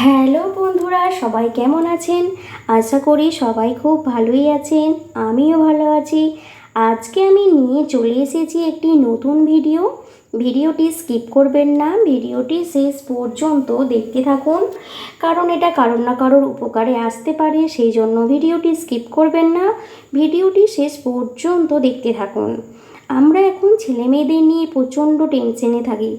Hello বন্ধুরা, সবাই কেমন আছেন? আশা করি সবাই খুব ভালোই আছেন, আমিও ভালো আছি। আজকে আমি নিয়ে চলে এসেছি একটি নতুন ভিডিও। ভিডিওটি স্কিপ করবেন না, ভিডিওটি শেষ পর্যন্ত দেখতে থাকুন। কারণ এটা কারোর না কারোর উপকারে আসতে পারে, সেই জন্য ভিডিওটি স্কিপ করবেন না, ভিডিওটি শেষ পর্যন্ত দেখতে থাকুন। আমরা এখন ছেলে মেয়েদের নিয়ে প্রচণ্ড টেনশনে থাকি।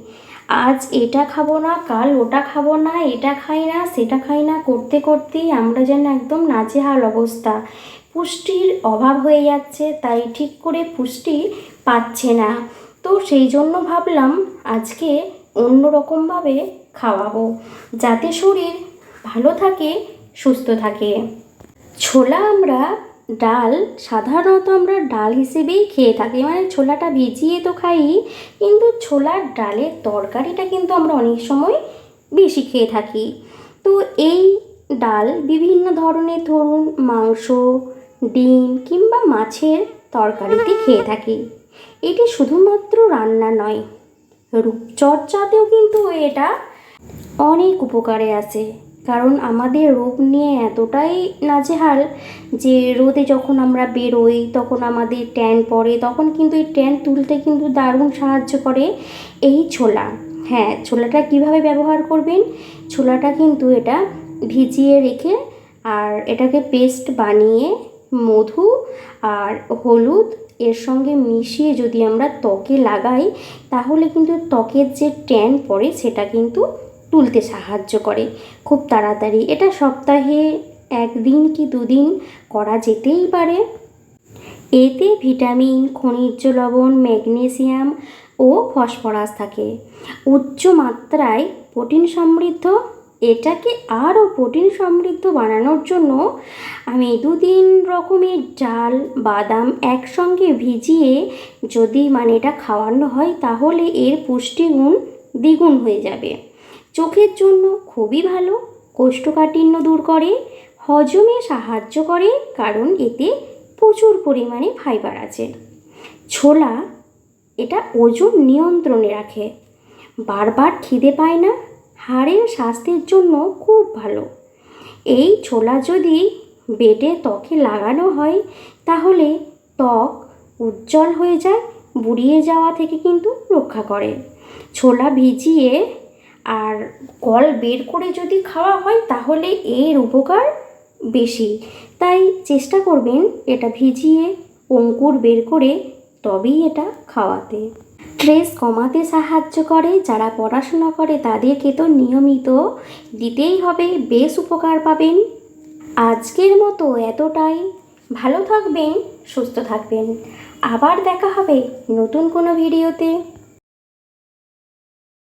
আজ এটা খাব না, কাল ওটা খাব না, এটা খাই না, সেটা খাই না, করতে করতেই আমরা যেন একদম নাজেহাল অবস্থা। পুষ্টির অভাব হয়ে যাচ্ছে, তাই ঠিক করে পুষ্টি পাচ্ছে না। তো সেই জন্য ভাবলাম আজকে অন্য রকমভাবে খাওয়াবো, যাতে শরীর ভালো থাকে, সুস্থ থাকে। ছোলা আমরা ডাল সাধারণত আমরা ডাল হিসেবেই খেয়ে থাকি। মানে ছোলাটা ভিজিয়ে তো খাই, কিন্তু ছোলার ডালের তরকারিটা কিন্তু আমরা অনেক সময় বেশি খেয়ে থাকি। তো এই ডাল বিভিন্ন ধরনের ধরুন মাংস, ডিম কিংবা মাছের তরকারিতে খেয়ে থাকি। এটি শুধুমাত্র রান্না নয়, রূপচর্চাতেও কিন্তু এটা অনেক উপকারে আসে। কারণ আমাদের রোগ নিয়ে এতটাই নাজেহাল যে রোদে যখন আমরা বেরোই, তখন আমাদের ট্যান পড়ে, তখন কিন্তু এই ট্যান তুলতে কিন্তু দারুণ সাহায্য করে এই ছোলা। হ্যাঁ ছোলাটা কীভাবে ব্যবহার করবেন? ছোলাটা কিন্তু এটা ভিজিয়ে রেখে আর এটাকে পেস্ট বানিয়ে মধু আর হলুদ এর সঙ্গে মিশিয়ে যদি আমরা ত্বকে লাগাই, তাহলে কিন্তু ত্বকের যে ট্যান পড়ে সেটা কিন্তু তুলতে সাহায্য করে। খুব তাড়াতাড়ি। এটা সপ্তাহে একদিন কি দুদিন করা যেতেই পারে। এতে ভিটামিন, খনিজ লবণ, ম্যাগনেসিয়াম ও ফসফরাস থাকে। উচ্চ মাত্রায় প্রোটিন সমৃদ্ধ। এটাকে আরও প্রোটিন সমৃদ্ধ বানানোর জন্য আমি দু তিন রকমের ডাল বাদাম একসঙ্গে ভিজিয়ে যদি মানে এটা খাওয়ানো হয় তাহলে এর পুষ্টিগুণ দ্বিগুণ হয়ে যাবে। চোখের জন্য খুবই ভালো, কোষ্ঠকাঠিন্য দূর করে, হজমে সাহায্য করে, কারণ এতে প্রচুর পরিমাণে ফাইবার আছে। ছোলা এটা ওজন নিয়ন্ত্রণে রাখে। বারবার খিদে পায় না, হাড়ের স্বাস্থ্যের জন্য খুব ভালো। এই ছোলা যদি বেটে ত্বকে লাগানো হয়, তাহলে ত্বক উজ্জ্বল হয়ে যায়, বুড়িয়ে যাওয়া থেকে কিন্তু রক্ষা করে। ছোলা ভিজিয়ে আর কল বের করে যদি খাওয়া হয় তাহলে এর উপকার বেশি। তাই চেষ্টা করবেন এটা ভিজিয়ে অঙ্কুর বের করে তবেই এটা খাওয়াতে। স্ট্রেস কমাতে সাহায্য করে, যারা পড়াশোনা করে তাদেরকে তো নিয়মিত দিতেই হবে, বেশ উপকার পাবেন। আজকের মতো এতটাই। ভালো থাকবেন, সুস্থ থাকবেন। আবার দেখা হবে নতুন কোনো ভিডিওতে।